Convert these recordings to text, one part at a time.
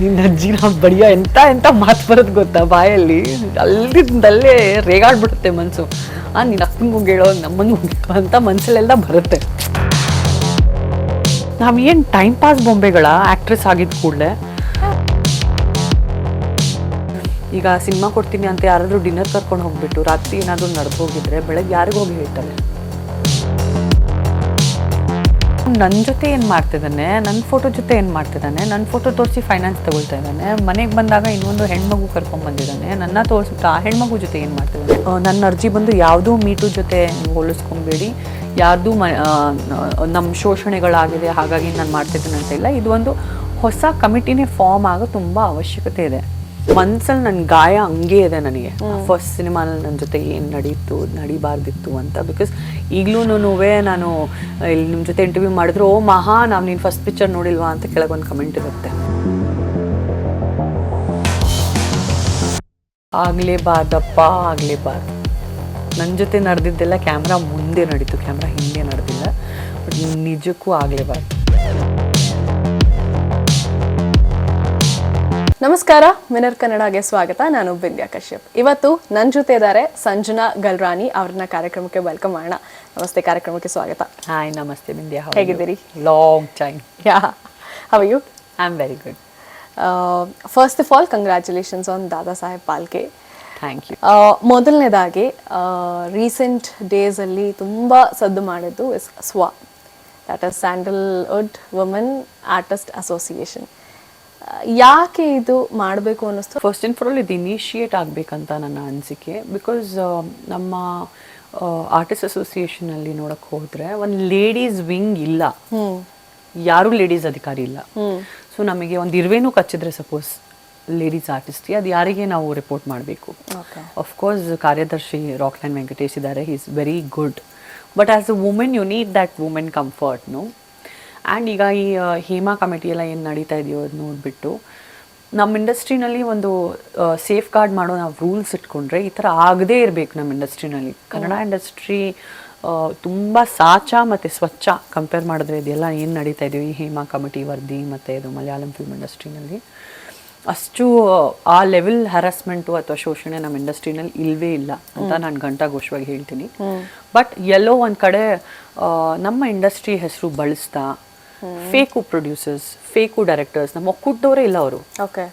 ನಿನ್ನ ಅಜ್ಜಿನ ಬಡಿಯೋ ಎಂಥ ಎಂಥ ಮಾತು ಬರೋದು ಗೊತ್ತಾ ಬಾಯಲ್ಲಿ? ಅಲ್ಲಿಂದಲ್ಲೇ ರೇಗಾಡ್ಬಿಡುತ್ತೆ ಮನಸ್ಸು ಆ, ನಿನ್ನ ಅಕ್ಕನಿಗೆ ಹೋಗಿ ಹೇಳೋ ನಮ್ಮನ್ನು ಅಂತ ಮನಸ್ಸಲ್ಲೆಲ್ಲ ಬರುತ್ತೆ. ನಾವೇನು ಟೈಮ್ ಪಾಸ್ ಬೊಂಬೆಗಳ ಆಕ್ಟ್ರೆಸ್ ಆಗಿದ್ದ ಕೂಡಲೇ? ಈಗ ಸಿನಿಮಾ ಕೊಡ್ತೀನಿ ಅಂತ ಯಾರಾದರೂ ಡಿನ್ನರ್ ಕರ್ಕೊಂಡು ಹೋಗ್ಬಿಟ್ಟು, ರಾತ್ರಿ ಏನಾದರೂ ನಡೆದು ಹೋಗಿದ್ರೆ ಬೆಳಗ್ಗೆ ಯಾರಿಗೂ ಹೋಗಿ ಹೇಳ್ತಾಳೆ ನನ್ನ ಜೊತೆ ಏನು ಮಾಡ್ತಿದ್ದಾನೆ ನನ್ನ ಫೋಟೋ ಜೊತೆ ಏನು ಮಾಡ್ತಿದ್ದಾನೆ ನನ್ನ ಫೋಟೋ ತೋರಿಸಿ ಫೈನಾನ್ಸ್ ತಗೊಳ್ತಾ ಇದ್ದಾನೆ ಮನೆಗೆ ಬಂದಾಗ ಇನ್ನೊಂದು ಹೆಣ್ಮಗು ಕರ್ಕೊಂಡು ಬಂದಿದ್ದಾನೆ ನನ್ನ ತೋರಿಸ್ಬಿಟ್ಟು ಆ ಹೆಣ್ಮಗು ಜೊತೆ ಏನು ಮಾಡ್ತಿದ್ದಾನೆ ನನ್ನ ಅರ್ಜಿ ಬಂದು ಯಾವುದೂ ಮೀಟು ಜೊತೆ ಹೋಲಿಸ್ಕೊಂಬೇಡಿ. ಯಾರ್ದು ಮ ನಮ್ಮ ಶೋಷಣೆಗಳಾಗಿದೆ, ಹಾಗಾಗಿ ನಾನು ಮಾಡ್ತಿದ್ದೇನೆ ಅಂತ ಇಲ್ಲ. ಇದು ಒಂದು ಹೊಸ ಕಮಿಟಿನೇ ಫಾರ್ಮ್ ಆಗೋ ತುಂಬ ಅವಶ್ಯಕತೆ ಇದೆ. ಮನ್ಸಲ್ಲಿ ನನ್ನ ಗಾಯ ಹಂಗೆ ಇದೆ ನನಗೆ. ಫಸ್ಟ್ ಸಿನಿಮಾನಲ್ಲಿ ನನ್ನ ಜೊತೆ ಏನು ನಡೀತು ನಡಿಬಾರ್ದಿತ್ತು ಅಂತ ಬಿಕಾಸ್ ಈಗಲೂ ನಾನು ಇಲ್ಲಿ ನಿಮ್ಮ ಜೊತೆ ಇಂಟರ್ವ್ಯೂ ಮಾಡಿದ್ರು ಓ ಮಹಾ ನಾವು ನೀನು ಫಸ್ಟ್ ಪಿಕ್ಚರ್ ನೋಡಿಲ್ವಾ ಅಂತ ಕೆಳಗೊಂದು ಕಮೆಂಟ್ ಇರುತ್ತೆ. ಆಗಲೇಬಾರ್ದಪ್ಪ ಆಗಲೇಬಾರ್ದು. ನನ್ನ ಜೊತೆ ನಡೆದಿದ್ದೆಲ್ಲ ಕ್ಯಾಮ್ರಾ ಮುಂದೆ ನಡೀತು ಕ್ಯಾಮ್ರಾ ಹಿಂದೆ ನಡೆದಿಲ್ಲ ಬಟ್ ನಿಜಕ್ಕೂ ಆಗಲೇಬಾರ್ದು. ನಮಸ್ಕಾರ ಮಿನರ್ ಕನ್ನಡಗೆ ಸ್ವಾಗತ. ನಾನು ಬಿಂದ್ಯಾ ಕಶ್ಯಪ್. ಇವತ್ತು ನನ್ನ ಜೊತೆ ಇದ್ದಾರೆ ಸಂಜನಾ ಗಲ್ರಾನಿ ಅವ್ರನ್ನ ಕಾರ್ಯಕ್ರಮಕ್ಕೆ ವೆಲ್ಕಮ್ ಮಾಡೋಣ. ನಮಸ್ತೆ ಕಾರ್ಯಕ್ರಮಕ್ಕೆ ಸ್ವಾಗತ. ಹಾಯ್ ನಮಸ್ತೆ ಬಿಂದ್ಯಾ. ಹೇಗಿದ್ದೀರಿ? Long time yeah how you I am very good first of all congratulations on Dada Saheb Phalke thank you ಮೊದಲನೇದಾಗಿ ರೀಸೆಂಟ್ ಡೇಸಲ್ಲಿ ತುಂಬ ಸದ್ದು ಮಾಡಿದ್ದು is ಸ್ವಾ that is Sandalwood women artist association ಯಾಕೆ ಇದು ಮಾಡಬೇಕು ಅನ್ನಿಸ್ತು? ಫಸ್ಟ್ ಆ್ಯಂಡ್ ಫಾರ್ ಆಲ್ ಇದು ಇನಿಷಿಯೇಟ್ ಆಗಬೇಕಂತ ನನ್ನ ಅನಿಸಿಕೆ. ಬಿಕಾಸ್ ನಮ್ಮ ಆರ್ಟಿಸ್ಟ್ ಅಸೋಸಿಯೇಷನಲ್ಲಿ ನೋಡಕ್ಕೆ ಹೋದರೆ ಒಂದು ಲೇಡೀಸ್ ವಿಂಗ್ ಇಲ್ಲ. ಯಾರು ಲೇಡೀಸ್ ಅಧಿಕಾರಿ ಇಲ್ಲ. ಸೊ ನಮಗೆ ಒಂದು ಇರುವೆನೂ ಕಚ್ಚಿದ್ರೆ ಸಪೋಸ್ ಲೇಡೀಸ್ ಆರ್ಟಿಸ್ಟ್ ಅದು ಯಾರಿಗೆ ನಾವು ರಿಪೋರ್ಟ್ ಮಾಡಬೇಕು. ಅಫ್ಕೋರ್ಸ್ ಕಾರ್ಯದರ್ಶಿ ರಾಕ್ಲೈನ್ ವೆಂಕಟೇಶ್ ಇದ್ದಾರೆ. Is very good but as a women you need that women comfort no and ಈಗ ಈ ಹೇಮಾ ಕಮಿಟಿ ಎಲ್ಲ ಏನು ನಡೀತಾ ಇದೆಯೋ ಅದು ನೋಡಿಬಿಟ್ಟು ನಮ್ಮ ಇಂಡಸ್ಟ್ರಿನಲ್ಲಿ ಒಂದು ಸೇಫ್ ಗಾರ್ಡ್ ಮಾಡೋ ನಾವು ರೂಲ್ಸ್ ಇಟ್ಕೊಂಡ್ರೆ ಈ ಥರ ಆಗದೇ ಇರಬೇಕು ನಮ್ಮ ಇಂಡಸ್ಟ್ರಿನಲ್ಲಿ. ಕನ್ನಡ ಇಂಡಸ್ಟ್ರಿ ತುಂಬ ಸಾಚ ಮತ್ತು ಸ್ವಚ್ಛ ಕಂಪೇರ್ ಮಾಡಿದ್ರೆ ಇದೆಲ್ಲ ಏನು ನಡೀತಾ ಇದೆಯೋ ಈ ಹೇಮಾ ಕಮಿಟಿ ವರದಿ ಮತ್ತು ಇದು ಮಲಯಾಳಂ ಫಿಲ್ಮ್ ಇಂಡಸ್ಟ್ರಿನಲ್ಲಿ. ಅಷ್ಟು ಆ ಲೆವೆಲ್ ಹರಾಸ್ಮೆಂಟು ಅಥವಾ ಶೋಷಣೆ ನಮ್ಮ ಇಂಡಸ್ಟ್ರಿನಲ್ಲಿ ಇಲ್ವೇ ಇಲ್ಲ ಅಂತ ನಾನು ಘಂಟಾಘೋಷವಾಗಿ ಹೇಳ್ತೀನಿ. ಬಟ್ ಎಲ್ಲೋ ಒಂದು ಕಡೆ ನಮ್ಮ ಇಂಡಸ್ಟ್ರಿ ಹೆಸರು ಬಳಸ್ತಾ ಫೇಕು ಪ್ರೊಡ್ಯೂಸರ್ಸ್ ಫೇಕು ಡೈರೆಕ್ಟರ್ಸ್ ನಮ್ಮ ಒಕ್ಕೂಟದವರೇ ಇಲ್ಲ ಅವರು. ಓಕೆ.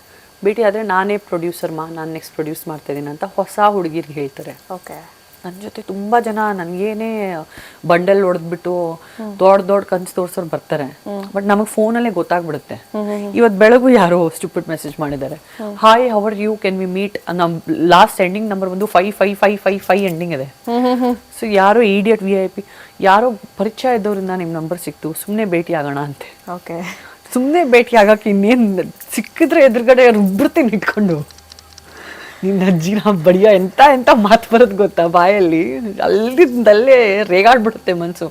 ಭೇಟಿ ಆದರೆ ನಾನೇ ಪ್ರೊಡ್ಯೂಸರ್ ಮಾ ನಾನು ನೆಕ್ಸ್ಟ್ ಪ್ರೊಡ್ಯೂಸ್ ಮಾಡ್ತಾ ಇದ್ದೀನಿ ಅಂತ ಹೊಸ ಹುಡುಗಿರಿಗೆ ಹೇಳ್ತಾರೆ. ಓಕೆ. ನನ್ನ ಜೊತೆ ತುಂಬ ಜನ ನನಗೇನೇ ಬಂಡಲ್ ಹೊಡೆದ್ಬಿಟ್ಟು ದೊಡ್ಡ ದೊಡ್ಡ ಕನ್ಸು ತೋರ್ಸೋರು ಬರ್ತಾರೆ. ಬಟ್ ನಮಗೆ ಫೋನಲ್ಲೇ ಗೊತ್ತಾಗ್ಬಿಡುತ್ತೆ. ಇವತ್ತು ಬೆಳಗು ಯಾರೋ ಸ್ಟುಪಿಡ್ ಮೆಸೇಜ್ ಮಾಡಿದ್ದಾರೆ. Hi how are you can we meet ನಮ್ ಲಾಸ್ಟ್ ಎಂಡಿಂಗ್ ನಂಬರ್ ಬಂದು five five five five five ending ಇದೆ. ಸೊ ಯಾರೋ ಇಡಿಯಟ್ ವಿ ಐ ಪಿ ಯಾರೋ ಪರಿಚಯ ಇದ್ದವರಿಂದ ನಿಮ್ಮ ನಂಬರ್ ಸಿಕ್ತು ಸುಮ್ಮನೆ ಭೇಟಿ ಆಗೋಣ ಅಂತೆ. ಓಕೆ ಸುಮ್ಮನೆ ಭೇಟಿ ಆಗಕ್ಕೆ ಇನ್ನೇನು ಸಿಕ್ಕಿದ್ರೆ ಎದುರುಗಡೆ ರುಬ್ಬಿಡ್ತೀನಿ ಇಟ್ಕೊಂಡು ನಿನ್ನ ಅಜ್ಜಿನ ಬಡಿಯ ಎಂಥ ಎಂಥ ಮಾತು ಬರೋದು ಗೊತ್ತಾ ಬಾಯಲ್ಲಿ? ಅಲ್ಲಿಂದಲ್ಲೇ ರೇಗಾಡ್ಬಿಡುತ್ತೆ ಮನಸ್ಸು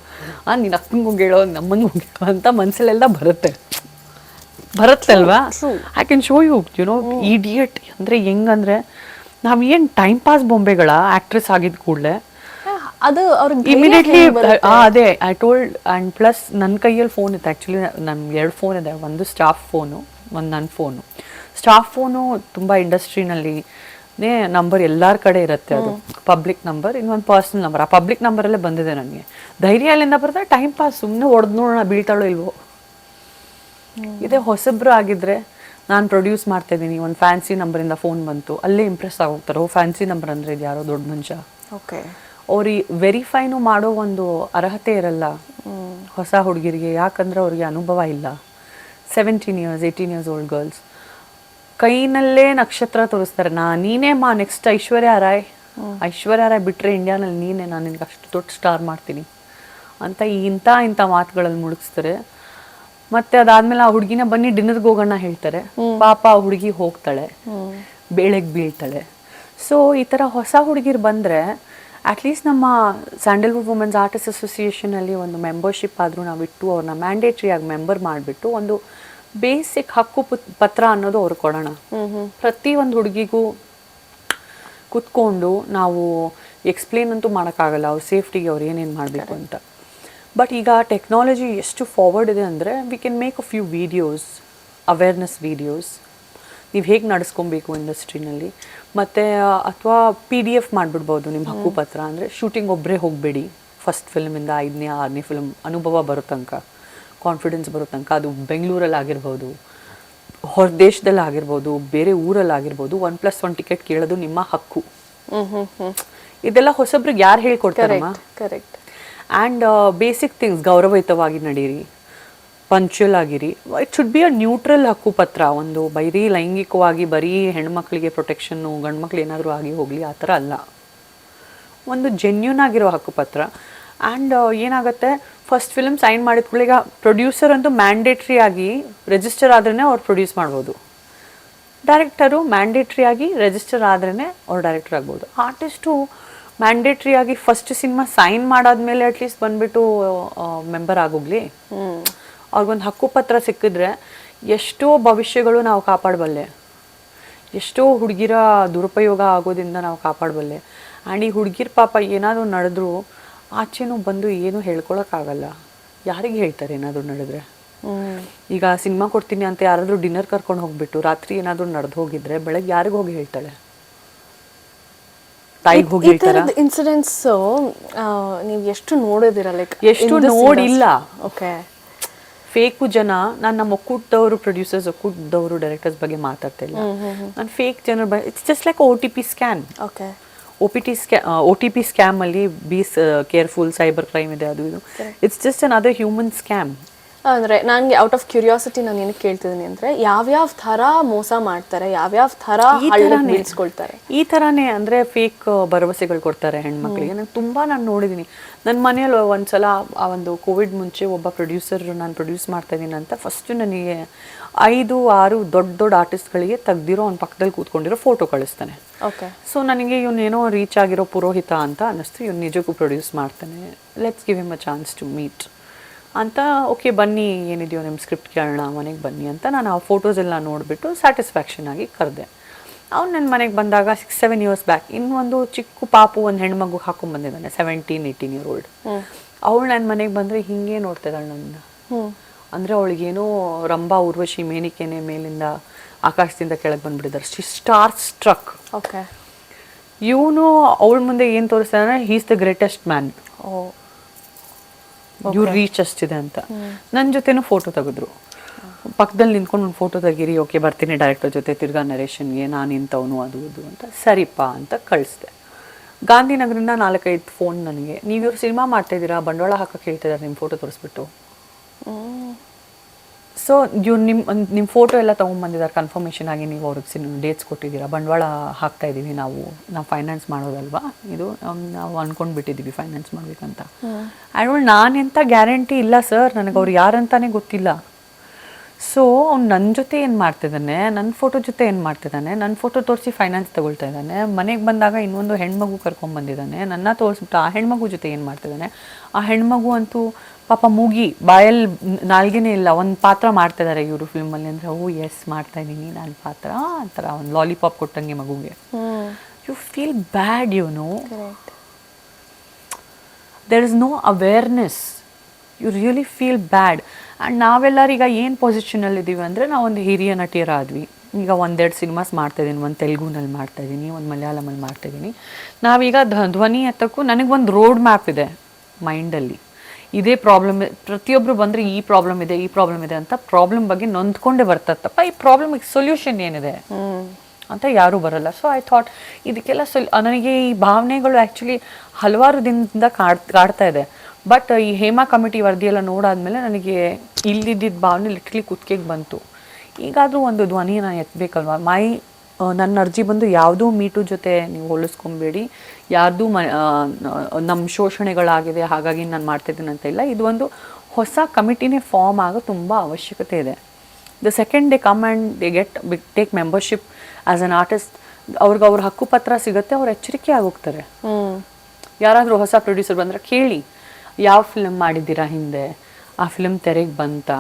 ಆ ನಿನ್ನ ಅಕ್ಕನಿಗೆ ಹೇಳೋ ನಮ್ಮನಿಗೆ ಹೋಗಿ ಹೇಳೋ ಅಂತ ಮನಸ್ಸಲ್ಲೆಲ್ಲ ಬರುತ್ತೆ. ಬರುತ್ತಲ್ವಾ? I can show you you know idiot ಅಂದರೆ ಹೆಂಗಂದ್ರೆ ನಾವು ಏನು ಟೈಮ್ ಪಾಸ್ ಬೊಂಬೆಗಳ ಆಕ್ಟ್ರೆಸ್ ಆಗಿದ್ದ ಕೂಡಲೇ ಅದು ಅವ್ರಿಗೆ ಇಮಿಡಿಯೇಟ್ಲಿ ಅದೇ ಐ ಟೋಲ್ಡ್ ಆ್ಯಂಡ್ ಪ್ಲಸ್ ನನ್ನ ಕೈಯಲ್ಲಿ ಫೋನ್ ಇತ್ತು. ಆ್ಯಕ್ಚುಲಿ ನನ್ನ ಎರಡು ಫೋನ್ ಇದೆ. ಒಂದು ಸ್ಟಾಫ್ ಫೋನು ಒಂದು ನನ್ನ ಫೋನು ಸ್ಟಾಫ್ ಫೋನು ತುಂಬ ಇಂಡಸ್ಟ್ರಿನಲ್ಲಿ ನಂಬರ್ ಎಲ್ಲರ ಕಡೆ ಇರುತ್ತೆ ಅದು. ಪಬ್ಲಿಕ್ ನಂಬರ್ ಇನ್ನೊಂದು ಪರ್ಸ್ನಲ್ ನಂಬರ್ ಆ ಪಬ್ಲಿಕ್ ನಂಬರಲ್ಲೇ ಬಂದಿದೆ ನನಗೆ. ಧೈರ್ಯ ಅಲ್ಲಿಂದ ಬರ್ತಾ ಟೈಮ್ ಪಾಸ್ ಸುಮ್ಮನೆ ಹೊಡೆದು ನೋಡೋಣ ಬೀಳ್ತಾಳೋ ಇಲ್ವೋ? ಇದೇ ಹೊಸಬ್ರು ಆಗಿದ್ರೆ ನಾನು ಪ್ರೊಡ್ಯೂಸ್ ಮಾಡ್ತಾ ಇದ್ದೀನಿ. ಒಂದು ಫ್ಯಾನ್ಸಿ ನಂಬರಿಂದ ಫೋನ್ ಬಂತು. ಅಲ್ಲೇ ಇಂಪ್ರೆಸ್ ಆಗೋಗ್ತಾರೆ. ಓ ಫ್ಯಾನ್ಸಿ ನಂಬರ್ ಅಂದರೆ ಇದು ಯಾರೋ ದೊಡ್ಡ ಮನುಷ್ಯ. ಓಕೆ ಅವ್ರಿಗೆ ವೆರಿಫೈನು ಮಾಡೋ ಒಂದು ಅರ್ಹತೆ ಇರಲ್ಲ. ಹೊಸ ಹುಡುಗಿರಿಗೆ. ಯಾಕಂದ್ರೆ ಅವ್ರಿಗೆ ಅನುಭವ ಇಲ್ಲ. Seventeen years eighteen years old girls ಕೈನಲ್ಲೇ ನಕ್ಷತ್ರ ತೋರಿಸ್ತಾರೆ. ನಾ ನೀನೇ ಮಾ ನೆಕ್ಸ್ಟ್ ಐಶ್ವರ್ಯ ರಾಯ್. ಐಶ್ವರ್ಯ ರಾಯ್ ಬಿಟ್ಟರೆ ಇಂಡಿಯಾನಲ್ಲಿ ನೀನೇ, ನಾನು ನಿನ್ಗೆ ಅಷ್ಟು ದೊಡ್ಡ ಸ್ಟಾರ್ ಮಾಡ್ತೀನಿ. ಅಂತ ಇಂಥ ಇಂಥ ಮಾತುಗಳಲ್ಲಿ ಮುಳುಗಿಸ್ತಾರೆ. ಮತ್ತೆ ಅದಾದ್ಮೇಲೆ ಆ ಹುಡುಗಿನ ಬನ್ನಿ ಡಿನ್ನರ್ಗೆ ಹೋಗೋಣ ಹೇಳ್ತಾರೆ. ಪಾಪ ಆ ಹುಡುಗಿ ಹೋಗ್ತಾಳೆ. ಬೇಳೆಗೆ ಬೀಳ್ತಾಳೆ. ಸೊ ಈ ಥರ ಹೊಸ ಹುಡುಗಿರು ಬಂದರೆ ಅಟ್ಲೀಸ್ಟ್ ನಮ್ಮ ಸ್ಯಾಂಡಲ್ವುಡ್ ವುಮೆನ್ಸ್ ಆರ್ಟಿಸ್ಟ್ ಅಸೋಸಿಯೇಷನಲ್ಲಿ ಒಂದು ಮೆಂಬರ್ಶಿಪ್ ಆದರೂ ನಾವು ಇಟ್ಟು ಅವ್ರನ್ನ ಮ್ಯಾಂಡೇಟ್ರಿ ಆಗಿ ಮೆಂಬರ್ ಮಾಡಿಬಿಟ್ಟು ಒಂದು ಬೇಸಿಕ್ ಹಕ್ಕು ಪುತ್- ಪತ್ರ ಅನ್ನೋದು ಅವ್ರು ಕೊಡೋಣ. ಪ್ರತಿ ಒಂದು ಹುಡುಗಿಗೂ ಕುತ್ಕೊಂಡು ನಾವು ಎಕ್ಸ್ಪ್ಲೇನ್ ಅಂತೂ ಮಾಡೋಕ್ಕಾಗಲ್ಲ ಅವ್ರ ಸೇಫ್ಟಿಗೆ ಅವ್ರು ಏನೇನು ಮಾಡಬೇಕು ಅಂತ. ಬಟ್ ಈಗ ಟೆಕ್ನಾಲಜಿ ಎಷ್ಟು ಫಾರ್ವರ್ಡ್ ಇದೆ ಅಂದರೆ we can make a few videos awareness videos ನೀವು ಹೇಗೆ ನಡೆಸ್ಕೊಬೇಕು ಇಂಡಸ್ಟ್ರಿನಲ್ಲಿ ಮತ್ತು ಅಥವಾ ಪಿ ಡಿ ಎಫ್ ಮಾಡಿಬಿಡ್ಬೋದು ನಿಮ್ಮ ಹಕ್ಕು ಪತ್ರ ಅಂದರೆ ಶೂಟಿಂಗ್ ಒಬ್ಬರೇ ಹೋಗಬೇಡಿ. ಫಸ್ಟ್ ಫಿಲ್ಮಿಂದ ಐದನೇ ಆರನೇ ಫಿಲ್ಮ್ ಅನುಭವ ಬರೋ ತನಕ. ಕಾನ್ಫಿಡೆನ್ಸ್ ಬರೋ ತನಕ ಅದು ಬೆಂಗಳೂರಲ್ಲಿ ಆಗಿರ್ಬೋದು ಹೊರ ದೇಶದಲ್ಲಿ ಆಗಿರ್ಬೋದು ಬೇರೆ ಊರಲ್ಲಿ ಆಗಿರ್ಬೋದು ಒನ್ ಪ್ಲಸ್ ಒನ್ ಟಿಕೆಟ್ ಕೇಳೋದು ನಿಮ್ಮ ಹಕ್ಕು. ಹ್ಮ್ ಹ್ಮ್ ಹ್ಮ್. ಇದೆಲ್ಲ ಹೊಸಬ್ರಿಗೆ ಯಾರು ಹೇಳ್ಕೊಡ್ತಾರಮ್ಮ? Correct correct and basic things ಗೌರವಯುತವಾಗಿ ನಡೀರಿ ಪಂಚುಯಲ್ ಆಗಿರಿ. It should be a neutral ಹಕ್ಕುಪತ್ರ. ಒಂದು ಬರೀ ಲೈಂಗಿಕವಾಗಿ ಬರೀ ಹೆಣ್ಮಕ್ಳಿಗೆ ಪ್ರೊಟೆಕ್ಷನ್ನು ಗಂಡು ಮಕ್ಳು ಏನಾದರೂ ಆಗಿ ಹೋಗಲಿ ಆ ಥರ ಅಲ್ಲ. ಒಂದು ಜೆನ್ಯೂನ್ ಆಗಿರೋ ಹಕ್ಕುಪತ್ರ. ಆ್ಯಂಡ್ ಏನಾಗುತ್ತೆ? ಫಸ್ಟ್ ಫಿಲಮ್ ಸೈನ್ ಮಾಡಿದ ಕೂಡಲೇ ಈಗ ಪ್ರೊಡ್ಯೂಸರ್ ಅಂತೂ ಮ್ಯಾಂಡೇಟ್ರಿ ಆಗಿ ರಿಜಿಸ್ಟರ್ ಆದ್ರೇ ಅವ್ರು ಪ್ರೊಡ್ಯೂಸ್ ಮಾಡ್ಬೋದು. ಡೈರೆಕ್ಟರು ಮ್ಯಾಂಡೇಟ್ರಿ ಆಗಿ ರಿಜಿಸ್ಟರ್ ಆದ್ರೇ ಅವ್ರು ಡೈರೆಕ್ಟರ್ ಆಗ್ಬೋದು. ಆರ್ಟಿಸ್ಟು ಮ್ಯಾಂಡೇಟ್ರಿ ಆಗಿ ಫಸ್ಟ್ ಸಿನಿಮಾ ಸೈನ್ ಮಾಡಾದ್ಮೇಲೆ ಅಟ್ಲೀಸ್ಟ್ ಬಂದ್ಬಿಟ್ಟು ಮೆಂಬರ್ ಆಗೋಗ್ಲಿ. ಅವ್ರಿಗೊಂದು ಹಕ್ಕುಪತ್ರ ಸಿಕ್ಕಿದ್ರೆ ಎಷ್ಟೋ ಭವಿಷ್ಯಗಳು ನಾವು ಕಾಪಾಡಬಲ್ಲೆ. ಎಷ್ಟೋ ಹುಡುಗಿರ ದುರುಪಯೋಗ ಆಗೋದ್ರಿಂದ ನಾವು ಕಾಪಾಡಬಲ್ಲೆ. ಆ್ಯಂಡ್ ಈ ಹುಡುಗಿರ ಪಾಪ ಏನಾದರೂ ನಡೆದ್ರು ಆಚೆನೂ ಬಂದು ಏನೂ ಹೇಳ್ಕೊಳಕ್ಕಾಗಲ್ಲ. ಯಾರಿಗೆ ಹೇಳ್ತಾರೆ ಏನಾದರೂ ನಡೆದ್ರೆ? ಈಗ ಸಿನಿಮಾ ಕೊಡ್ತೀನಿ ಅಂತ ಯಾರಾದರೂ ಡಿನ್ನರ್ ಕರ್ಕೊಂಡು ಹೋಗ್ಬಿಟ್ಟು ರಾತ್ರಿ ಏನಾದರೂ ನಡೆದು ಹೋಗಿದ್ರೆ ಬೆಳಗ್ಗೆ ಯಾರಿಗೆ ಹೋಗಿ ಹೇಳ್ತಾಳೆ? ತಾಯಿಗೆ ಹೋಗಿ ಇನ್ಸಿಡೆಂಟ್ಸ್ ನೀವು ಎಷ್ಟು ನೋಡಿದಿರ ಲೈಕ್ ಎಷ್ಟು ನೋಡಿಲ್ಲ. ಓಕೆ ಫೇಕು ಜನ ನಾನು ನಮ್ಮ ಒಕ್ಕೂಟದವರು ಪ್ರೊಡ್ಯೂಸರ್ಸ್ ಒಕ್ಕೂಟದವರು ಡೈರೆಕ್ಟರ್ಸ್ ಬಗ್ಗೆ ಮಾತಾಡ್ತಿಲ್ಲ ನಾನು ಫೇಕ್ ಜನರ ಬಗ್ಗೆ it's just like O T P scan okay O P T scam O T P ಸ್ಕ್ಯಾಮಲ್ಲಿ be careful cyber crime ಇದೆ ಅದು ಇದು. It's just another human scam ಅಂದ್ರೆ ನನಗೆ ಔಟ್ ಆಫ್ ಕ್ಯೂರಿಯಾಸಿಟಿ ನಾನು ಏನಕ್ಕೆ ಕೇಳ್ತಿದ್ದೀನಿ ಅಂದ್ರೆ ಯಾವ್ಯಾವ ಥರ ಮೋಸ ಮಾಡ್ತಾರೆ ಯಾವ್ಯಾವ ಥರ ಈ ಥರನೇ. ಬೀಳ್ಸ್ಕೊಳ್ತಾರೆ. ಈ ಥರನೇ ಅಂದರೆ ಫೇಕ್ ಭರವಸೆಗಳು ಕೊಡ್ತಾರೆ ಹೆಣ್ಮಕ್ಳಿಗೆ. ನಂಗೆ ತುಂಬ ನಾನು ನೋಡಿದ್ದೀನಿ ನನ್ನ ಮನೆಯಲ್ಲಿ ಒಂದ್ಸಲ ಆ ಒಂದು ಕೋವಿಡ್ ಮುಂಚೆ ಒಬ್ಬ ಪ್ರೊಡ್ಯೂಸರ್ ನಾನು ಪ್ರೊಡ್ಯೂಸ್ ಮಾಡ್ತಾ ಇದ್ದೀನಿ ಅಂತ ಫಸ್ಟು ನನಗೆ ಐದು ಆರು ದೊಡ್ಡ ದೊಡ್ಡ ಆರ್ಟಿಸ್ಟ್ಗಳಿಗೆ ತೆಗ್ದಿರೋ ಅವ್ನ ಪಕ್ಕದಲ್ಲಿ ಕೂತ್ಕೊಂಡಿರೋ ಫೋಟೋ ಕಳಿಸ್ತಾನೆ. ಓಕೆ ಸೊ ನನಗೆ ಇವನೇನೋ ರೀಚ್ ಆಗಿರೋ ಪುರೋಹಿತ ಅಂತ ಅನ್ನಿಸ್ತು. ಇವ್ನು ನಿಜಕ್ಕೂ ಪ್ರೊಡ್ಯೂಸ್ ಮಾಡ್ತಾನೆ. Let's give him a chance to meet ಅಂತ ಓಕೆ ಬನ್ನಿ ಏನಿದೆಯೋ ನಿಮ್ಮ ಸ್ಕ್ರಿಪ್ಟ್ ಕೇಳೋಣ ಮನೆಗೆ ಬನ್ನಿ ಅಂತ ನಾನು ಆ ಫೋಟೋಸ್ ಎಲ್ಲ ನೋಡಿಬಿಟ್ಟು ಸ್ಯಾಟಿಸ್ಫ್ಯಾಕ್ಷನ್ ಆಗಿ ಕರೆದೆ. ಅವ್ನು ನನ್ನ ಮನೆಗೆ ಬಂದಾಗ ಸಿಕ್ಸ್ ಸೆವೆನ್ ಇಯರ್ಸ್ ಬ್ಯಾಕ್ ಇನ್ನೊಂದು ಚಿಕ್ಕ ಪಾಪು ಒಂದು ಹೆಣ್ಮಗು ಹಾಕೊಂಡ್ಬಂದಿದ್ದಾನೆ ಸೆವೆಂಟೀನ್ ಏಯ್ಟೀನ್ ಇಯರ್ ಓಲ್ಡ್ ಅವಳು ನನ್ನ ಮನೆಗೆ ಬಂದರೆ ಹಿಂಗೆ ನೋಡ್ತಿದ್ದಾಳೆ ನನ್ನ. ಹ್ಞೂ ಅಂದರೆ ಅವಳಿಗೇನೋ ರಂಭಾ ಊರ್ವಶಿ ಮೇನಿಕೆನೆ ಮೇಲಿಂದ ಆಕಾಶದಿಂದ ಕೆಳಗೆ ಬಂದ್ಬಿಟ್ಟಿದ್ದಾರೆ. ಶಿ ಸ್ಟಾರ್ ಸ್ಟ್ರಕ್ ಓಕೆ ಇವನು ಅವಳ ಮುಂದೆ ಏನು ತೋರಿಸ್ತಾನೆ ಹೀಸ್ ದ ಗ್ರೇಟೆಸ್ಟ್ ಮ್ಯಾನ್ ಓ. ಇವ್ರ ರೀಚ್ ಅಷ್ಟಿದೆ ಅಂತ. ನನ್ನ ಜೊತೆನೂ ಫೋಟೋ ತೆಗೆದ್ರು. ಪಕ್ಕದಲ್ಲಿ ನಿಂತ್ಕೊಂಡು ಒಂದು ಫೋಟೋ ತೆಗೀರಿ ಓಕೆ ಬರ್ತೀನಿ ಡೈರೆಕ್ಟರ್ ಜೊತೆ ತಿರ್ಗಾ ನರೇಷನ್ಗೆ ನಾನು ಇಂಥವನು ಅದು ಇದು ಅಂತ. ಸರಿಪಾ ಅಂತ ಕಳಿಸ್ದೆ. ಗಾಂಧಿನಗರಿಂದ ನಾಲ್ಕೈದು ಫೋನ್ ನನಗೆ. ನೀವು ಇವ್ರು ಸಿನಿಮಾ ಮಾಡ್ತಾ ಇದ್ದೀರಾ ಬಂಡವಾಳ ಹಾಕಕ್ಕೆ ಹೇಳ್ತಿದ್ದಾರೆ ನಿಮ್ಮ ಫೋಟೋ ತೋರಿಸ್ಬಿಟ್ಟು. ಸೊ ಇವ್ರು ನಿಮ್ಮ ನಿಮ್ಮ ಫೋಟೋ ಎಲ್ಲ ತೊಗೊಂಬಂದಿದ್ದಾರೆ ಕನ್ಫರ್ಮೇಷನ್ ಆಗಿ ನೀವು ಅವ್ರಿಗೆ ಸಿನ್ ಡೇಟ್ಸ್ ಕೊಟ್ಟಿದ್ದೀರಾ? ಬಂಡವಾಳ ಹಾಕ್ತಾ ಇದ್ದೀವಿ ನಾವು ನಾವು ಫೈನಾನ್ಸ್ ಮಾಡೋದಲ್ವಾ? ಇದು ನಾವು ಅಂದ್ಕೊಂಡು ಬಿಟ್ಟಿದ್ದೀವಿ ಫೈನಾನ್ಸ್ ಮಾಡ್ಬೇಕಂತ ಆ್ಯಂಡ್ ನಾನೆಂತ ಗ್ಯಾರಂಟಿ ಇಲ್ಲ ಸರ್ ನನಗೆ ಅವ್ರು ಯಾರಂತಾನೆ ಗೊತ್ತಿಲ್ಲ. ಸೊ ಅವ್ನು ನನ್ನ ಜೊತೆ ಏನು ಮಾಡ್ತಿದ್ದಾನೆ ನನ್ನ ಫೋಟೋ ಜೊತೆ ಏನು ಮಾಡ್ತಿದ್ದಾನೆ ನನ್ನ ಫೋಟೋ ತೋರಿಸಿ ಫೈನಾನ್ಸ್ ತಗೊಳ್ತಾ ಇದ್ದಾನೆ ಮನೆಗೆ ಬಂದಾಗ ಇನ್ನೊಂದು ಹೆಣ್ಮಗು ಕರ್ಕೊಂಬಂದಿದ್ದಾನೆ ನನ್ನ ತೋರಿಸ್ಬಿಟ್ಟು ಆ ಹೆಣ್ಮಗು ಜೊತೆ ಏನು ಮಾಡ್ತಿದ್ದಾನೆ ಆ ಹೆಣ್ಮಗು ಅಂತೂ ಪಾಪ ಮೂಗಿ ಬಾಯಲ್ಲಿ ನಾಲ್ಗೆನೇ ಇಲ್ಲ ಒಂದು ಪಾತ್ರ ಮಾಡ್ತಿದ್ದಾರೆ ಇವರು ಫಿಲ್ಮಲ್ಲಿ ಅಂದರೆ ಓ ಎಸ್ ಮಾಡ್ತಾ ಇದ್ದೀನಿ ನಾನು ಪಾತ್ರ. ಆ ಥರ ಒಂದು ಲಾಲಿಪಾಪ್ ಕೊಟ್ಟಂಗೆ ಮಗುಗೆ. You feel bad you know there is no awareness you really feel bad and ನಾವೆಲ್ಲರೀಗ ಏನು ಪೊಸಿಷನಲ್ಲಿದ್ದೀವಿ ಅಂದರೆ ನಾವೊಂದು ಹಿರಿಯ ನಟಿಯರಾದ್ವಿ. ಈಗ ಒಂದೆರಡು ಸಿನಿಮಾಸ್ ಮಾಡ್ತಾಯಿದ್ದೀನಿ ಒಂದು ತೆಲುಗುನಲ್ಲಿ ಮಾಡ್ತಾ ಇದ್ದೀನಿ ಒಂದು ಮಲಯಾಳಮಲ್ಲಿ ಮಾಡ್ತಾಯಿದ್ದೀನಿ ನಾವೀಗ ಧ್ವ- ಧ್ವನಿ ಎತ್ತಕ್ಕೂ ನನಗೆ ಒಂದು ರೋಡ್ ಮ್ಯಾಪ್ ಇದೆ ಮೈಂಡಲ್ಲಿ ಇದೇ ಪ್ರಾಬ್ಲಮ್ ಪ್ರತಿಯೊಬ್ಬರು ಬಂದರೆ ಈ ಪ್ರಾಬ್ಲಮ್ ಇದೆ ಈ ಪ್ರಾಬ್ಲಮ್ ಇದೆ ಅಂತ ಪ್ರಾಬ್ಲಮ್ ಬಗ್ಗೆ ನೊಂದ್ಕೊಂಡೇ ಬರ್ತತ್ತಪ್ಪ ಈ ಪ್ರಾಬ್ಲಮ್ಗೆ ಸೊಲ್ಯೂಷನ್ ಏನಿದೆ? ಅಂತ ಯಾರೂ ಬರಲ್ಲ. ಸೊ ಐ ಥಾಟ್ ಇದಕ್ಕೆಲ್ಲ ಸೊಲ್ ನನಗೆ ಈ ಭಾವನೆಗಳು ಆ್ಯಕ್ಚುಲಿ ಹಲವಾರು ದಿನದಿಂದ ಕಾಡ್ ಕಾಡ್ತಾ ಇದೆ. ಬಟ್ ಈ ಹೇಮಾ ಕಮಿಟಿ ವರದಿಯೆಲ್ಲ ನೋಡಾದ್ಮೇಲೆ ನನಗೆ ಇಲ್ಲಿದ್ದಿದ್ದ ಭಾವನೆ ಲಿಟ್ರಲಿ ಕುತ್ತಿಗೆಗೆ ಬಂತು. ಈಗಾದರೂ ಒಂದು ಧ್ವನಿ ನಾನು ಎತ್ತಬೇಕಲ್ವ ಮೈ ನನ್ನ ಅರ್ಜಿ ಬಂದು ಯಾವುದೋ ಮೀಟು ಜೊತೆ ನೀವು ಹೋಲಿಸ್ಕೊಬೇಡಿ. ಯಾರ್ದು ಮ ನಮ್ಮ ಶೋಷಣೆಗಳಾಗಿದೆ ಹಾಗಾಗಿ ನಾನು ಮಾಡ್ತಿದ್ದೀನಿ ಅಂತ ಇಲ್ಲ. ಇದು ಒಂದು ಹೊಸ ಕಮಿಟಿನೇ ಫಾರ್ಮ್ ಆಗೋ ತುಂಬ ಅವಶ್ಯಕತೆ ಇದೆ. The second they come and they get big take membership as an artist ಅವ್ರಿಗೆ ಅವ್ರ ಹಕ್ಕುಪತ್ರ ಸಿಗುತ್ತೆ ಅವ್ರು ಎಚ್ಚರಿಕೆ ಆಗೋಗ್ತಾರೆ. ಯಾರಾದರೂ ಹೊಸ ಪ್ರೊಡ್ಯೂಸರ್ ಬಂದರೆ ಕೇಳಿ. ಯಾವ ಫಿಲ್ಮ್ ಮಾಡಿದ್ದೀರಾ ಹಿಂದೆ? ಆ ಫಿಲ್ಮ್ ತೆರೆಗೆ ಬಂತ?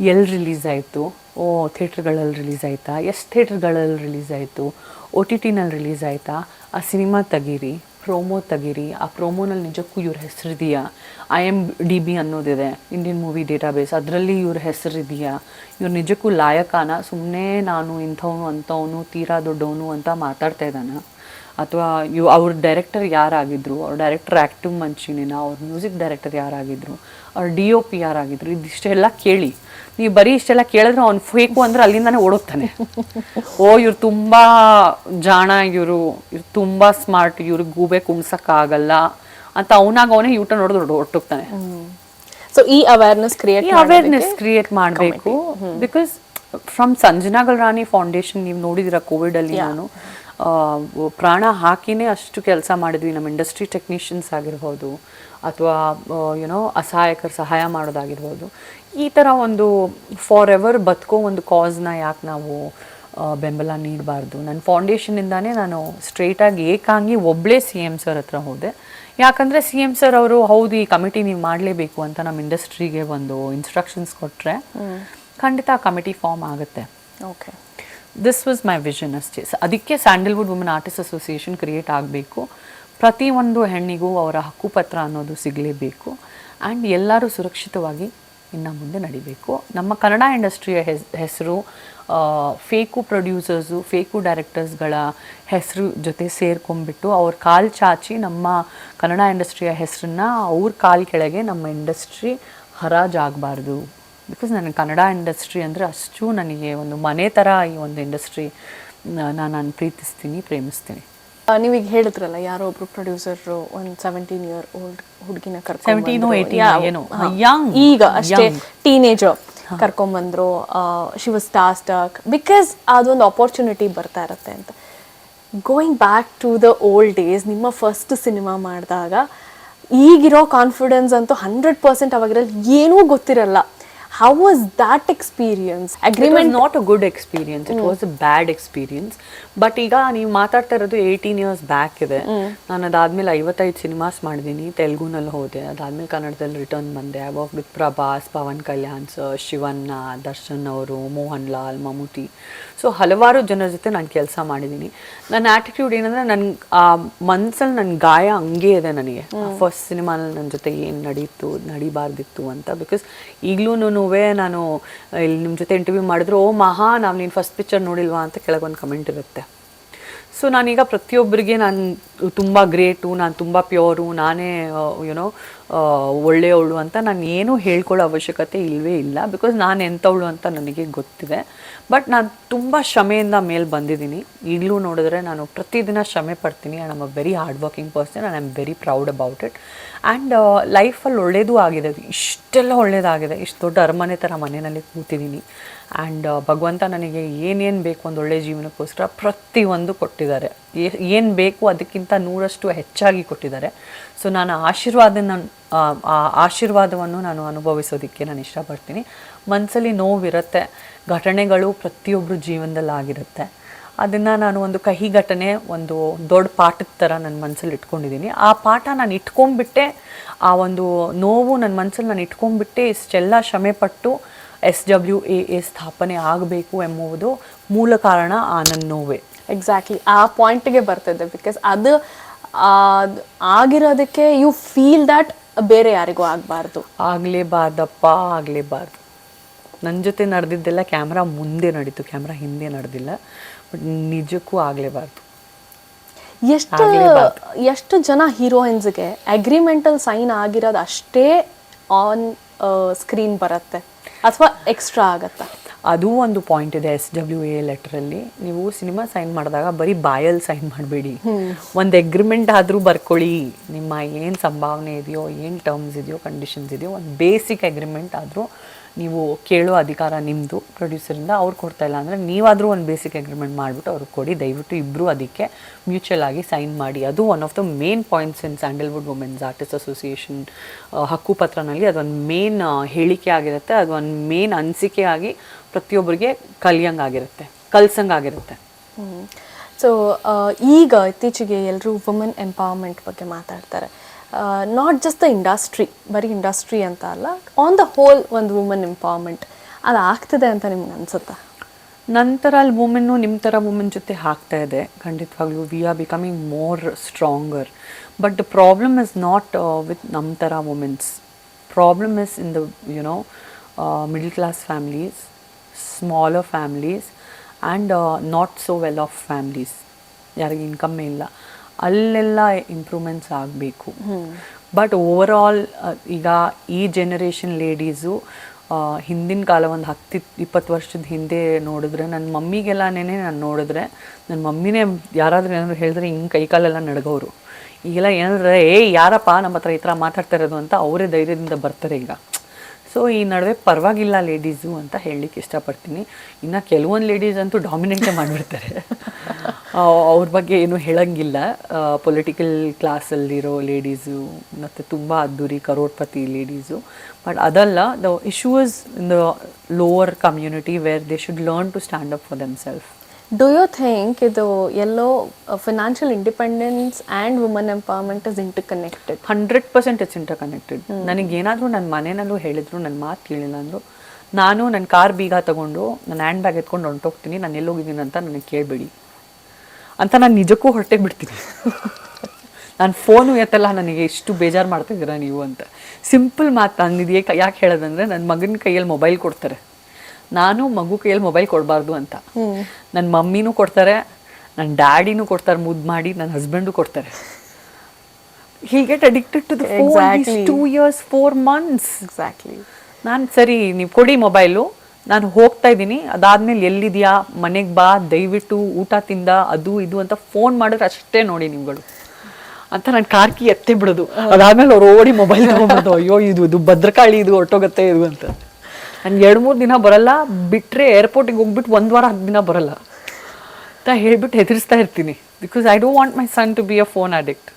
ಎಲ್ಲಿ ರಿಲೀಸ್ ಆಯಿತು? ಓ, ಥಿಯೇಟ್ರ್ಗಳಲ್ಲಿ ರಿಲೀಸ್ ಆಯಿತಾ? ಎಷ್ಟು ಥಿಯೇಟ್ರ್ಗಳಲ್ಲಿ ರಿಲೀಸ್ ಆಯಿತು? ಒ ಟಿ ಟಿನಲ್ಲಿ ರಿಲೀಸ್ ಆಯಿತಾ? ಆ ಸಿನಿಮಾ ತೆಗೀರಿ ಪ್ರೋಮೋ ತೆಗೀರಿ. ಆ ಪ್ರೋಮೋನಲ್ಲಿ ನಿಜಕ್ಕೂ ಇವ್ರ ಹೆಸರಿದೆಯಾ ಐ ಎಂ ಡಿ ಬಿ ಅನ್ನೋದಿದೆ ಇಂಡಿಯನ್ ಮೂವಿ ಡೇಟಾಬೇಸ್ ಅದರಲ್ಲಿ ಇವ್ರ ಹೆಸರಿದೆಯಾ ಇವ್ರು ನಿಜಕ್ಕೂ ಲಾಯಕಾನ? ಸುಮ್ಮನೆ ನಾನು ಇಂಥವನು, ಅಂಥವನು, ತೀರಾ ದೊಡ್ಡವನು ಅಂತ ಮಾತಾಡ್ತಾ ಇದ್ದಾನ? ಅಥವಾ ಇವ್ ಅವ್ರ ಡೈರೆಕ್ಟರ್ ಯಾರಾಗಿದ್ರು ಅವ್ರ ಡೈರೆಕ್ಟರ್ ಆ್ಯಕ್ಟಿವ್ ಮಂಚಿನಿನ ಅವ್ರ ಮ್ಯೂಸಿಕ್ ಡೈರೆಕ್ಟರ್ ಯಾರಾಗಿದ್ರು ಅವ್ರ ಡಿ ಒ ಪಿ ಯಾರಾಗಿದ್ರು ಇದಿಷ್ಟೆಲ್ಲ ಕೇಳಿ. ನೀವು ಬರೀ ಇಷ್ಟೆಲ್ಲ ಕೇಳಿದ್ರೆ ಅವ್ನು ಫೇಕು ಅಂದ್ರೆ ಅಲ್ಲಿಂದಾನೆ ಓಡೋಗ್ತಾನೆ. ಓ ಇವ್ರು ತುಂಬ ಜಾಣ ಇವರು ಇವ್ರು ತುಂಬ ಸ್ಮಾರ್ಟ್ ಇವ್ರಿಗೆ ಗೂಬೆ ಕುಣ್ಸಕ್ಕಾಗಲ್ಲ ಅಂತ ಅವನಾಗ ಅವನೇ ಯೂಟ ನೋಡಿದ್ರು ಹೊಟ್ಟೋಗ್ತಾನೆ ಸೊ ಈ ಅವೇರ್ನೆಸ್ ಕ್ರಿಯೇಟ್ ಅವೇರ್ನೆಸ್ ಕ್ರಿಯೇಟ್ ಮಾಡಬೇಕು. Because from Sanjana Galrani foundation ನೀವು ನೋಡಿದಿರ ಕೋವಿಡ್ ಅಲ್ಲಿ ನಾನು. ಪ್ರಾಣ ಹಾಕಿನೇ ಅಷ್ಟು ಕೆಲಸ ಮಾಡಿದ್ವಿ. ನಮ್ಮ ಇಂಡಸ್ಟ್ರಿ ಟೆಕ್ನಿಷಿಯನ್ಸ್ ಆಗಿರ್ಬೋದು ಅಥವಾ ಯುನೋ ಅಸಹಾಯಕರು ಸಹಾಯ ಮಾಡೋದಾಗಿರ್ಬೋದು. ಈ ಥರ ಒಂದು ಫಾರ್ ಎವರ್ ಬದುಕೋ ಒಂದು ಕಾಸ್ನ ಯಾಕೆ ನಾವು ಬೆಂಬಲ ನೀಡಬಾರ್ದು? ನನ್ನ ಫೌಂಡೇಶನಿಂದಾನೇ ನಾನು ಸ್ಟ್ರೇಟಾಗಿ ಏಕಾಂಗಿ ಒಬ್ಬಳೇ ಸಿ ಎಂ ಸರ್ ಹತ್ರ ಹೋದೆ. ಯಾಕಂದರೆ ಸಿ ಎಂ ಸರ್ ಅವರು ಹೌದು ಈ ಕಮಿಟಿ ನೀವು ಮಾಡಲೇಬೇಕು ಅಂತ ನಮ್ಮ ಇಂಡಸ್ಟ್ರಿಗೆ ಒಂದು ಇನ್ಸ್ಟ್ರಕ್ಷನ್ಸ್ ಕೊಟ್ಟರೆ ಖಂಡಿತ ಆ ಕಮಿಟಿ ಫಾರ್ಮ್ ಆಗುತ್ತೆ. Okay this was my vision ಅಷ್ಟೇ ಅದಕ್ಕೆ Sandalwood women artist association create ಆಗಬೇಕು. ಪ್ರತಿಯೊಂದು ಹೆಣ್ಣಿಗೂ ಅವರ ಹಕ್ಕುಪತ್ರ ಅನ್ನೋದು ಸಿಗಲೇಬೇಕು. ಆ್ಯಂಡ್ ಎಲ್ಲರೂ ಸುರಕ್ಷಿತವಾಗಿ ಇನ್ನು ಮುಂದೆ ನಡಿಬೇಕು. ನಮ್ಮ ಕನ್ನಡ ಇಂಡಸ್ಟ್ರಿಯ ಹೆಸ್, ಹೆಸರು ಫೇಕು ಪ್ರೊಡ್ಯೂಸರ್ಸು, ಫೇಕು ಡೈರೆಕ್ಟರ್ಸ್ಗಳ ಹೆಸರು ಜೊತೆ ಸೇರ್ಕೊಂಡ್ಬಿಟ್ಟು ಅವ್ರ ಕಾಲು ಚಾಚಿ ನಮ್ಮ ಕನ್ನಡ ಇಂಡಸ್ಟ್ರಿಯ ಹೆಸರನ್ನ ಅವ್ರ ಕಾಲು ಕೆಳಗೆ ನಮ್ಮ ಇಂಡಸ್ಟ್ರಿ ಹರಾಜಾಗಬಾರ್ದು ಬಿಕಾಸ್ ನನಗೆ ಕನ್ನಡ ಇಂಡಸ್ಟ್ರಿ ಅಂದರೆ ಅಷ್ಟು ನನಗೆ ಒಂದು ಮನೆ ಥರ ಈ ಒಂದು ಇಂಡಸ್ಟ್ರಿ ನಾನು ನಾನು ಪ್ರೀತಿಸ್ತೀನಿ ಪ್ರೇಮಿಸ್ತೀನಿ. ನೀವೀಗ ಹೇಳಿದ್ರಲ್ಲ ಯಾರೋ ಒಬ್ರು ಪ್ರೊಡ್ಯೂಸರ್ ಒಂದು ಸೆವೆಂಟೀನ್ ಇಯರ್ ಓಲ್ಡ್ ಹುಡುಗಿನ 17 ಓ 18 ಏನೋ, young, ಈಗ ಅಷ್ಟೇ. ಟೀನೇಜರ್ ಕರ್ಕೊಂಬಂದ್ರು ಶಿ ವಾಸ್ ಟಾಸ್ಟಕ್ ಬಿಕಾಸ್ ಅದೊಂದು ಅಪರ್ಚುನಿಟಿ ಬರ್ತಾ ಇರತ್ತೆ ಅಂತ. Going back to the old days ನಿಮ್ಮ ಫಸ್ಟ್ ಸಿನಿಮಾ ಮಾಡಿದಾಗ ಈಗಿರೋ ಕಾನ್ಫಿಡೆನ್ಸ್ ಅಂತೂ ಹಂಡ್ರೆಡ್ ಪರ್ಸೆಂಟ್ ಅವಾಗಿರಲ್ಲ ಏನೂ ಗೊತ್ತಿರಲ್ಲ. How was that experience agreement not a good experience it was a bad experience but ಈಗ ನೀವು ಮಾತಾಡ್ತಾ ಇರೋದು ಏಯ್ಟೀನ್ ಇಯರ್ಸ್ ಬ್ಯಾಕ್ ಇದೆ ನಾನು ಅದಾದ್ಮೇಲೆ ಐವತ್ತೈದು ಸಿನಿಮಾಸ್ ಮಾಡಿದ್ದೀನಿ. ತೆಲುಗುನಲ್ಲಿ ಹೋದೆ. ಅದಾದ್ಮೇಲೆ ಕನ್ನಡದಲ್ಲಿ ರಿಟರ್ನ್ ಬಂದೆ. I work with Prabhas Pawan Kalyan sir Shivanna Darshan ಅವರು ಮೋಹನ್ ಲಾಲ್ ಮಮ್ಮೂಟಿ ಸೊ ಹಲವಾರು ಜನರ ಜೊತೆ ನಾನು ಕೆಲಸ ಮಾಡಿದ್ದೀನಿ. ನನ್ನ ಆ್ಯಟಿಟ್ಯೂಡ್ ಏನಂದರೆ ನನ್ನ ಆ ಮನ್ಸಲ್ಲಿ ನನ್ನ ಗಾಯ ಹಂಗೆ ಇದೆ ನನಗೆ. ಫಸ್ಟ್ ಸಿನಿಮಾನಲ್ಲಿ ನನ್ನ ಜೊತೆ ಏನು ನಡೀತು ನಡಿಬಾರ್ದಿತ್ತು ಅಂತ. ಬಿಕಾಸ್ ಈಗಲೂ ನಾನು ಇಲ್ಲಿ ನಿಮ್ಮ ಜೊತೆ ಇಂಟರ್ವ್ಯೂ ಮಾಡಿದ್ರು, ಓ ಮಹಾ, ನಾವು ನೀನು ಫಸ್ಟ್ ಪಿಕ್ಚರ್ ನೋಡಿಲ್ವಾ ಅಂತ ಕೆಳಗೊಂದು ಕಮೆಂಟ್ ಇರುತ್ತೆ. ಸೊ ನಾನೀಗ ಪ್ರತಿಯೊಬ್ಬರಿಗೆ ನಾನು ತುಂಬ ಗ್ರೇಟು ನಾನು ತುಂಬ ಪ್ಯೂರು ನಾನೇ ಯುನೋ ಒಳ್ಳೆಯವಳು ಅಂತ ನಾನು ಏನೂ ಹೇಳ್ಕೊಳ್ಳೋ ಅವಶ್ಯಕತೆ ಇಲ್ಲವೇ ಇಲ್ಲ. ಬಿಕಾಸ್ ನಾನು ಎಂಥವಳು ಅಂತ ನನಗೆ ಗೊತ್ತಿದೆ. ಬಟ್ ನಾನು ತುಂಬ ಶ್ರಮೆಯಿಂದ ಮೇಲೆ ಬಂದಿದ್ದೀನಿ. ಈಗಲೂ ನೋಡಿದ್ರೆ ನಾನು ಪ್ರತಿದಿನ ಶ್ರಮೆ ಪಡ್ತೀನಿ. And am a very hard working person and I am very proud about it and ಲೈಫಲ್ಲಿ ಒಳ್ಳೇದು ಆಗಿದೆ. ಇಷ್ಟೆಲ್ಲ ಒಳ್ಳೇದಾಗಿದೆ. ಇಷ್ಟು ದೊಡ್ಡ ಅರಮನೆ ಥರ ಮನೆಯಲ್ಲಿ ಕೂತಿದ್ದೀನಿ. ಆ್ಯಂಡ್ ಭಗವಂತ ನನಗೆ ಏನೇನು ಬೇಕು ಒಂದು ಒಳ್ಳೆಯ ಜೀವನಕ್ಕೋಸ್ಕರ ಪ್ರತಿಯೊಂದು ಕೊಟ್ಟಿದ್ದಾರೆ. ಏನು ಬೇಕು ಅದಕ್ಕಿಂತ ನೂರಷ್ಟು ಹೆಚ್ಚಾಗಿ ಕೊಟ್ಟಿದ್ದಾರೆ. ಸೊ ನಾನು ಆಶೀರ್ವಾದ ಆ ಆ ಆಶೀರ್ವಾದವನ್ನು ನಾನು ಅನುಭವಿಸೋದಕ್ಕೆ ನಾನು ಇಷ್ಟಪಡ್ತೀನಿ. ಮನಸ್ಸಲ್ಲಿ ನೋವಿರುತ್ತೆ. ಘಟನೆಗಳು ಪ್ರತಿಯೊಬ್ಬರ ಜೀವನದಲ್ಲಿ ಆಗಿರುತ್ತೆ ಅದನ್ನು ನಾನು ಒಂದು ಕಹಿ ಘಟನೆ ಒಂದು ದೊಡ್ಡ ಪಾಠದ ಥರ ನನ್ನ ಮನಸ್ಸಲ್ಲಿ ಇಟ್ಕೊಂಡಿದ್ದೀನಿ ಆ ಪಾಠ ನಾನು ಇಟ್ಕೊಂಡ್ಬಿಟ್ಟೆ ಆ ಒಂದು ನೋವು ನನ್ನ ಮನಸ್ಸಲ್ಲಿ ನಾನು ಇಟ್ಕೊಂಡ್ಬಿಟ್ಟೆ ಇಷ್ಟೆಲ್ಲ ಶ್ರಮೆಪಟ್ಟು ಎಸ್ ಡಬ್ಲ್ಯೂ ಎ ಎ ಸ್ಥಾಪನೆ ಆಗಬೇಕು ಎಂಬುವುದು ಮೂಲ ಕಾರಣ ಆ ನನ್ನ ನೋವೇ. ಎಕ್ಸಾಕ್ಟ್ಲಿ ಆ ಪಾಯಿಂಟ್ಗೆ ಬರ್ತದೆ ಬಿಕಾಸ್ ಅದು ಆಗಿರೋದಕ್ಕೆ ಯು ಫೀಲ್ ದ್ಯಾಟ್ ಬೇರೆ ಯಾರಿಗೂ ಆಗಬಾರ್ದು. ಆಗಲೇಬಾರ್ದಪ್ಪ ಆಗಲೇಬಾರ್ದು. ನನ್ನ ಜೊತೆ ನಡೆದಿದ್ದೆಲ್ಲ ಕ್ಯಾಮ್ರಾ ಮುಂದೆ ನಡೀತು ಕ್ಯಾಮ್ರಾ ಹಿಂದೆ ನಡೆದಿಲ್ಲ. ಬಟ್ ನಿಜಕ್ಕೂ ಆಗಲೇಬಾರ್ದು. ಎಷ್ಟು ಎಷ್ಟು ಜನ ಹೀರೋಯಿನ್ಸ್ಗೆ ಅಗ್ರಿಮೆಂಟಲ್ ಸೈನ್ ಆಗಿರೋದು ಅಷ್ಟೇ ಆನ್ ಸ್ಕ್ರೀನ್ ಬರುತ್ತೆ? ಅಥವಾ ಎಕ್ಸ್ಟ್ರಾ ಆಗತ್ತಾ? ಅದು ಒಂದು ಪಾಯಿಂಟ್ ಇದೆ ಎಸ್ ಡಬ್ಲ್ಯೂ ಎ ಲೆಟ್ರಲ್ಲಿ ನೀವು ಸಿನಿಮಾ ಸೈನ್ ಮಾಡಿದಾಗ ಬರೀ ಬಾಯಲ್ಲಿ ಸೈನ್ ಮಾಡಬೇಡಿ. ಒಂದು ಅಗ್ರಿಮೆಂಟ್ ಆದರೂ ಬರ್ಕೊಳ್ಳಿ. ನಿಮ್ಮ ಏನು ಸಂಭಾವನೆ ಇದೆಯೋ ಏನು ಟರ್ಮ್ಸ್ ಇದೆಯೋ ಕಂಡೀಷನ್ಸ್ ಇದೆಯೋ ಒಂದು ಬೇಸಿಕ್ ಅಗ್ರಿಮೆಂಟ್ ಆದರೂ ನೀವು ಕೇಳೋ ಅಧಿಕಾರ ನಿಮ್ಮದು ಪ್ರೊಡ್ಯೂಸರಿಂದ ಅವ್ರು ಕೊಡ್ತಾ ಇಲ್ಲ ಅಂದರೆ ನೀವಾದರೂ ಒಂದು ಬೇಸಿಕ್ ಅಗ್ರಿಮೆಂಟ್ ಮಾಡಿಬಿಟ್ಟು ಅವ್ರಿಗೆ ಕೊಡಿ. ದಯವಿಟ್ಟು ಇಬ್ಬರು ಅದಕ್ಕೆ ಮ್ಯೂಚುವಲ್ ಆಗಿ ಸೈನ್ ಮಾಡಿ. ಅದು one of the main points in Sandalwood women's artist association ಹಕ್ಕುಪತ್ರನಲ್ಲಿ ಅದೊಂದು ಮೇನ್ ಹೇಳಿಕೆ ಆಗಿರುತ್ತೆ. ಅದೊಂದು ಮೇನ್ ಅನಿಸಿಕೆ ಆಗಿ ಪ್ರತಿಯೊಬ್ಬರಿಗೆ ಕಲಿಯೋಂಗಾಗಿರುತ್ತೆ ಕಲ್ಸಂಗೆ ಆಗಿರುತ್ತೆ. ಸೊ ಈಗ ಇತ್ತೀಚೆಗೆ ಎಲ್ಲರೂ ವುಮೆನ್ ಎಂಪವರ್ಮೆಂಟ್ ಬಗ್ಗೆ ಮಾತಾಡ್ತಾರೆ. ನಾಟ್ ಜಸ್ಟ್ ದ ಇಂಡಸ್ಟ್ರಿ ಬರೀ ಇಂಡಸ್ಟ್ರಿ ಅಂತ ಅಲ್ಲ ಆನ್ ದ ಹೋಲ್ ಒಂದು ವುಮೆನ್ ಎಂಪವರ್ಮೆಂಟ್ ಅದು ಆಗ್ತಿದೆ ಅಂತ ನಿಮ್ಗೆ ಅನ್ಸುತ್ತಾ? ನಂತರ ಅಲ್ಲಿ ವುಮೆನ್ನು ನಿಮ್ಮ ಥರ ವುಮೆನ್ ಜೊತೆ ಹಾಕ್ತಾ ಇದೆ. ಖಂಡಿತವಾಗ್ಲೂ we are becoming more stronger but the problem is not with ನಮ್ಮ ಥರ women's problem is in the you know middle class families smaller families and not so well off families ಯಾರಿಗೆ ಇನ್ಕಮ್ಮೇ ಇಲ್ಲ. ಅಲ್ಲೆಲ್ಲ ಇಂಪ್ರೂವ್ಮೆಂಟ್ಸ್ ಆಗಬೇಕು. ಬಟ್ ಓವರ್ ಆಲ್ ಈಗ ಈ generation ladies ಹಿಂದಿನ ಕಾಲ ಒಂದು ಹತ್ತು ಇಪ್ಪತ್ತು ವರ್ಷದ ಹಿಂದೆ ನೋಡಿದ್ರೆ ನನ್ನ ಮಮ್ಮಿಗೆಲ್ಲನೇ ನಾನು ನೋಡಿದ್ರೆ ನನ್ನ ಮಮ್ಮಿನೇ ಯಾರಾದರೂ ಏನಾದ್ರು ಹೇಳಿದ್ರೆ ಹಿಂಗೆ ಕೈಕಾಲೆಲ್ಲ ನಡಗೋರು. ಈಗೆಲ್ಲ ಏನಾದ್ರೆ ಏ ಯಾರಪ್ಪ ನಮ್ಮ ಹತ್ರ ಈ ಥರ ಮಾತಾಡ್ತಾ ಇರೋದು? ಅಂತ ಅವರೇ ಧೈರ್ಯದಿಂದ ಬರ್ತಾರೆ ಈಗ. ಸೊ, ಈ ನಡುವೆ ಪರವಾಗಿಲ್ಲ ಲೇಡೀಸು ಅಂತ ಹೇಳಲಿಕ್ಕೆ ಇಷ್ಟಪಡ್ತೀನಿ. ಇನ್ನು ಕೆಲವೊಂದು ಲೇಡೀಸ್ ಅಂತೂ ಡಾಮಿನೇಟೇ ಮಾಡಿಬಿಡ್ತಾರೆ. ಅವ್ರ ಬಗ್ಗೆ ಏನು ಹೇಳಂಗಿಲ್ಲ. ಪೊಲಿಟಿಕಲ್ ಕ್ಲಾಸಲ್ಲಿರೋ ಲೇಡೀಸು ಮತ್ತು ತುಂಬ ಅದ್ದೂರಿ ಕರೋಡ್ಪತಿ ಲೇಡೀಸು ಬಟ್ ಅದಲ್ಲ the issues in the lower community where they should learn to stand up for them do you think ಇದು ಎಲ್ಲೋ financial independence and woman empowerment is interconnected hundred percent it's interconnected ನನಗೇನಾದರೂ ನನ್ನ ಮನೆಯಲ್ಲೂ ಹೇಳಿದ್ರು ನನ್ನ ಮಾತು ಕೇಳಿಲ್ಲ ಅಂದರು ನಾನು ನನ್ನ ಕಾರ್ ಬೀಗ ತಗೊಂಡು ನನ್ನ ಹ್ಯಾಂಡ್ ಬ್ಯಾಗ್ ಎತ್ಕೊಂಡು ಹೊಂಟೋಗ್ತೀನಿ ನಾನು ಎಲ್ಲೋಗಿದ್ದೀನಿ ಅಂತ ನನಗೆ ಕೇಳಬೇಡಿ. ಅಂತ ನಾನು ನಿಜಕ್ಕೂ ಹೊರಟೆ ಬಿಡ್ತೀನಿ. ನಾನು ಫೋನು ಎತ್ತಲ್ಲ ನನಗೆ ಇಷ್ಟು ಬೇಜಾರು ಮಾಡ್ತಿದ್ದೀರಾ ನೀವು ಅಂತ. ಸಿಂಪಲ್ ಮಾತು ನಾನು ಇದು ಯಾಕೆ ಹೇಳೋದಂದ್ರೆ ನನ್ನ ಮಗನ ಕೈಯಲ್ಲಿ ಮೊಬೈಲ್ ಕೊಡ್ತಾರೆ. ನಾನು ಮಗು ಕೈಯಲ್ಲಿ ಮೊಬೈಲ್ ಕೊಡಬಾರ್ದು ಅಂತ. ನನ್ನ ಮಮ್ಮಿನೂ ಕೊಡ್ತಾರೆ ನನ್ನ ಡ್ಯಾಡಿನೂ ಕೊಡ್ತಾರೆ ಮುದ್ದು ಮಾಡಿ ನನ್ನ ಹಸ್ಬೆಂಡು ಕೊಡ್ತಾರೆ. He get addicted to two years four months exactly ನಾನು ಸರಿ ನೀವು ಕೊಡಿ ಮೊಬೈಲು ನಾನು ಹೋಗ್ತಾ ಇದ್ದೀನಿ. ಅದಾದ್ಮೇಲೆ ಎಲ್ಲಿದೆಯಾ? ಮನೆಗೆ ಬಾ ದಯವಿಟ್ಟು ಊಟ ತಿಂದ ಅದು ಇದು ಅಂತ ಫೋನ್ ಮಾಡಿದ್ರೆ ಅಷ್ಟೇ ನೋಡಿ ನಿಮ್ಗಳು. ಅಂತ ನಾನು ಕಾರ್ಕಿ ಎತ್ತೇ ಬಿಡೋದು. ಅದಾದ್ಮೇಲೆ ಅವ್ರು ಓಡಿ ಮೊಬೈಲ್ ತಗೊಂಡ್ಬಿಡೋದು ಅಯ್ಯೋ ಇದು ಇದು ಭದ್ರಕಾಳಿ ಇದು ಹೊಟ್ಟೋಗತ್ತೆ ಇದು ಅಂತ. ನಾನು ಎರಡು ಮೂರು ದಿನ ಬರಲ್ಲ ಬಿಟ್ಟರೆ ಏರ್ಪೋರ್ಟಿಗೆ ಹೋಗ್ಬಿಟ್ಟು ಒಂದು ವಾರ ಹತ್ತು ದಿನ ಬರಲ್ಲ. ಅಂತ ಹೇಳ್ಬಿಟ್ಟು ಹೆದರಿಸ್ತಾ ಇರ್ತೀನಿ. Because I don't want my son to be a phone addict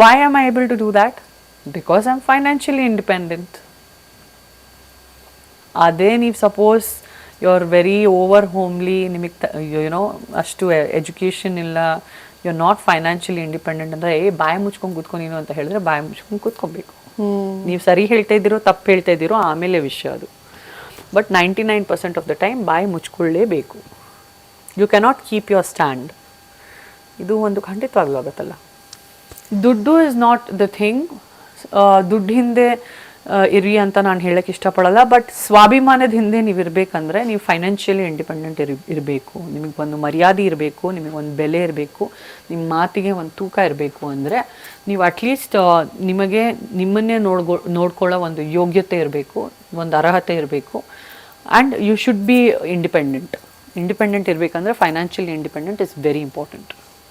why am I able to do that because I am financially independent ಅದೇ ನೀವು suppose you are very over homely ನಿಮಗೆ ಯುನೋ ಅಷ್ಟು ಎಜುಕೇಷನ್ ಇಲ್ಲ you are not financially independent ಅಂದರೆ ಏ ಬಾಯಿ ಮುಚ್ಕೊಂಡು ಕೂತ್ಕೊಂಡು ಅಂತ ಹೇಳಿದ್ರೆ ಬಾಯಿ ಮುಚ್ಕೊಂಡು ಕೂತ್ಕೊಬೇಕು. ನೀವು ಸರಿ ಹೇಳ್ತಾ ಇದ್ದೀರೋ ತಪ್ಪು ಹೇಳ್ತಾ ಇದ್ದೀರೋ ಆಮೇಲೆ ವಿಷಯ ಅದು. But ninety nine percent of the time ಬಾಯಿ ಮುಚ್ಕೊಳ್ಳೇಬೇಕು. You cannot keep your stand ಇದು ಒಂದು ಖಂಡಿತವಾಗ್ಲೂ ಆಗುತ್ತಲ್ಲ. ದುಡ್ಡು ಇಸ್ ನಾಟ್ ದ ಥಿಂಗ್ ದುಡ್ಡು ಹಿಂದೆ ಇರಿ ಅಂತ ನಾನು ಹೇಳಕ್ಕೆ ಇಷ್ಟಪಡಲ್ಲ ಬಟ್ ಸ್ವಾಭಿಮಾನದ ಹಿಂದೆ ನೀವು ಇರಬೇಕಂದ್ರೆ ನೀವು ಫೈನಾನ್ಷಿಯಲಿ ಇಂಡಿಪೆಂಡೆಂಟ್ ಇರ್, ಇರಬೇಕು. ನಿಮಗೆ ಒಂದು ಮರ್ಯಾದೆ ಇರಬೇಕು, ನಿಮಗೆ ಒಂದು ಬೆಲೆ ಇರಬೇಕು ನಿಮ್ಮ ಮಾತಿಗೆ ಒಂದು ತೂಕ ಇರಬೇಕು ಅಂದರೆ ನೀವು ಅಟ್ಲೀಸ್ಟ್ ನಿಮಗೆ, ನಿಮ್ಮನ್ನೇ ನೋಡ್ಕೊ ನೋಡ್ಕೊಳ್ಳೋ ಒಂದು ಯೋಗ್ಯತೆ ಇರಬೇಕು, ಒಂದು ಅರ್ಹತೆ ಇರಬೇಕು. And you should be independent independent ಇರಬೇಕಂದ್ರೆ financially independent is very important